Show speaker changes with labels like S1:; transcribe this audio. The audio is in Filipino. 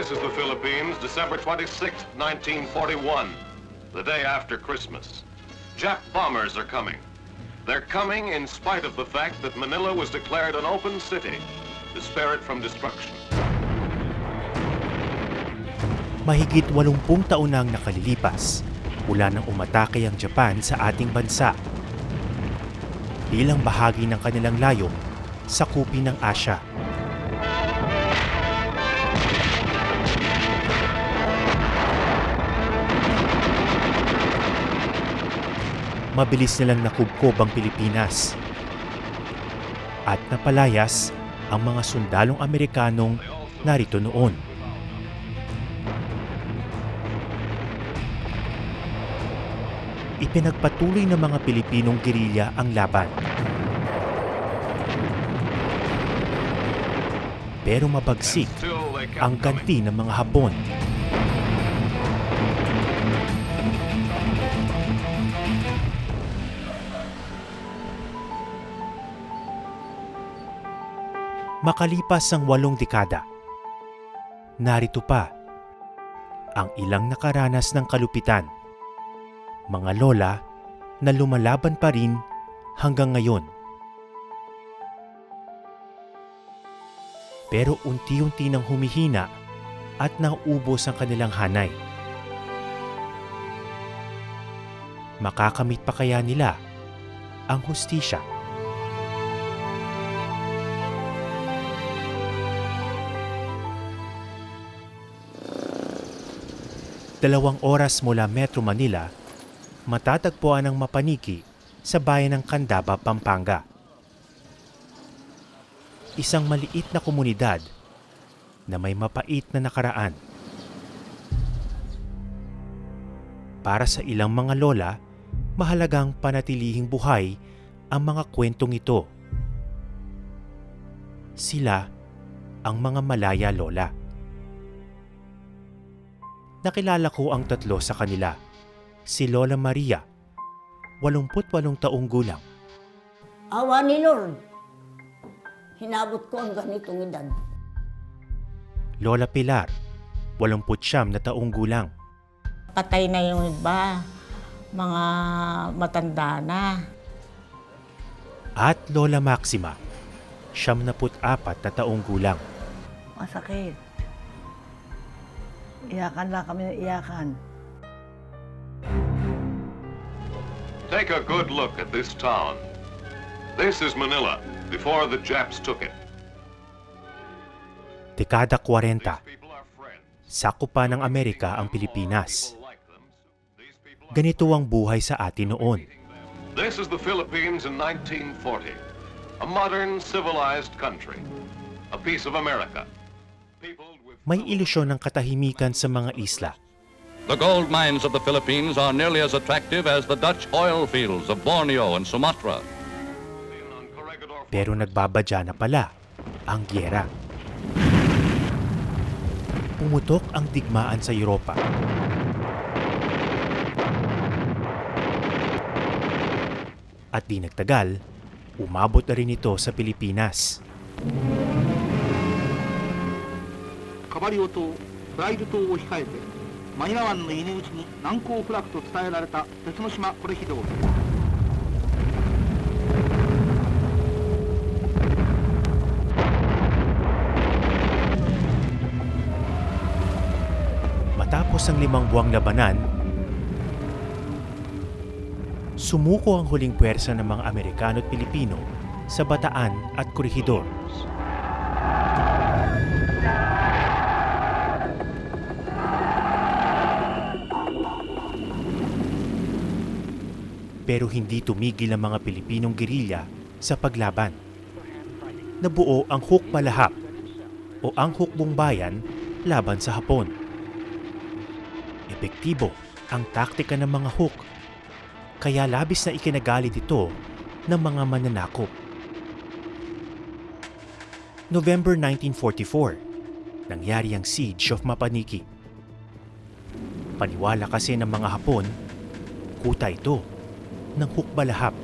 S1: This is the Philippines, December 26, 1941, the day after Christmas. Jap bombers are coming. They're coming in spite of the fact that Manila was declared an open city to spare it from destruction.
S2: Mahigit 80 taon na ang nakalilipas mula nang umatake ang Japan sa ating bansa. Bilang bahagi ng kanilang layong sa kupi ng Asya. Mabilis nilang nakubkob ang Pilipinas. At napalayas ang mga sundalong Amerikanong narito noon. ipinagpatuloy ng mga Pilipinong gerilya ang laban. Pero mabagsik ang ganti ng mga Hapon. Makalipas ang walong dekada, narito pa ang ilang nakaranas ng kalupitan mga lola na lumalaban pa rin hanggang ngayon. Pero unti-unti nang humihina at nauubos ang kanilang hanay. Makakamit pa kaya nila ang hustisya? Dalawang oras mula Metro Manila matatagpuan ang Mapaniki sa bayan ng Candaba, Pampanga. Isang maliit na komunidad na may mapait na nakaraan. Para sa ilang mga lola, mahalagang panatilihing buhay ang mga kwentong ito. Sila ang mga malaya lola. Nakilala ko ang tatlo sa kanila si Lola Maria, 88 taong gulang,
S3: Awa ni Lord. Hinabot ko ang ganitong edad.
S2: Lola Pilar, 89 na taong gulang,
S4: Patay na yung iba. Mga matanda na.
S2: at Lola Maxima, 74 na taong gulang.
S5: Masakit. Iyakan lang kami ng iyakan.
S1: Take a good look at this town. This is Manila, before the Japs took it.
S2: Dekada 40,
S1: These people are friends.
S2: sakupan ng Amerika ang Pilipinas.
S1: People people
S2: Ganito ang buhay sa atin noon.
S1: This is the Philippines in 1940. A modern, civilized country. A piece of America. Peopled with
S2: May ilusyon ng katahimikan sa mga isla.
S6: The gold mines of the Philippines are nearly as attractive as the Dutch oil fields of Borneo and Sumatra.
S2: Pero nagbabadya na pala ang gyera. Pumutok ang digmaan sa Europa. At di nagtagal, umabot na rin ito sa Pilipinas.
S7: カバリオ島、プライド島を控えてマニラ湾の入り口に難攻不落と伝えられた鉄の島コレヒドール
S2: Matapos ang limang buwang labanan, sumuko ang huling puwersa ng mga Amerikano at Pilipino sa Bataan at Corregidor. Pero hindi tumigil ang mga Pilipinong gerilya sa paglaban. Nabuo ang Huk Malahap o ang Hukbong Bayan laban sa Hapon. Epektibo ang taktika ng mga hook, kaya labis na ikinagalit ito ng mga mananakop. November 1944, nangyari ang Siege of Mapaniki. Paniwala kasi ng mga Hapon, kuta ito ng hukbalahap